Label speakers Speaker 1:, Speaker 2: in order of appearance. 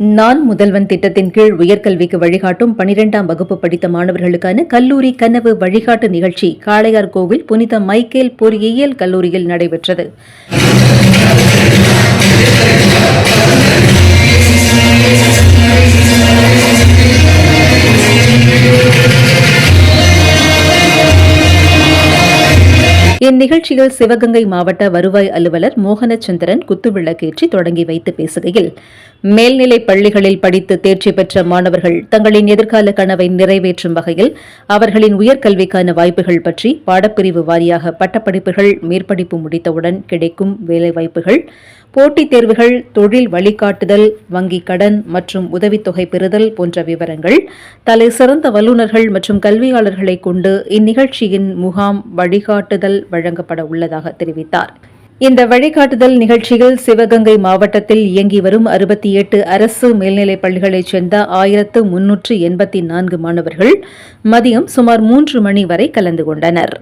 Speaker 1: நான் முதல்வன் திட்டத்தின் கீழ் உயர்கல்விக்கு வழிகாட்டும் பனிரெண்டாம் வகுப்பு படித்த மாணவர்களுக்கான கல்லூரி கனவு வழிகாட்டு நிகழ்ச்சி காளையார் கோவில் புனித மைக்கேல் பொறியியல் கல்லூரியில் நடைபெற்றது. இந்நிகழ்ச்சியில் சிவகங்கை மாவட்ட வருவாய் அலுவலர் மோகனச்சந்திரன் குத்துவிளக்கேற்றி தொடங்கி வைத்து பேசுகையில் மேல்நிலைப் பள்ளிகளில் படித்து தேர்ச்சி பெற்ற மாணவர்கள் தங்களின் எதிர்கால கனவை நிறைவேற்றும் வகையில் அவர்களின் உயர்கல்விக்கான வாய்ப்புகள் பற்றி பாடப்பிரிவு வாரியாக பட்டப்படிப்புகள் மேற்படிப்பு முடித்தவுடன் கிடைக்கும் வேலைவாய்ப்புகள் போட்டித் தேர்வுகள் தொழில் வழிகாட்டுதல் வங்கிக் கடன் மற்றும் உதவித்தொகை பெறுதல் போன்ற விவரங்கள் தலை சிறந்த வல்லுநர்கள் மற்றும் கல்வியாளர்களை கொண்டு இந்நிகழ்ச்சியின் முகாம் வழிகாட்டுதல் வழங்கப்பட உள்ளதாக தெரிவித்தார். இந்த வழிகாட்டுதல் நிகழ்ச்சியில் சிவகங்கை மாவட்டத்தில் இயங்கி வரும் அறுபத்தி எட்டு அரசு மேல்நிலைப் பள்ளிகளைச் சேர்ந்த ஆயிரத்து முன்னூற்று எண்பத்தி நான்கு மாணவர்கள் மதியம் சுமார் மூன்று மணி வரை கலந்து கொண்டனர்.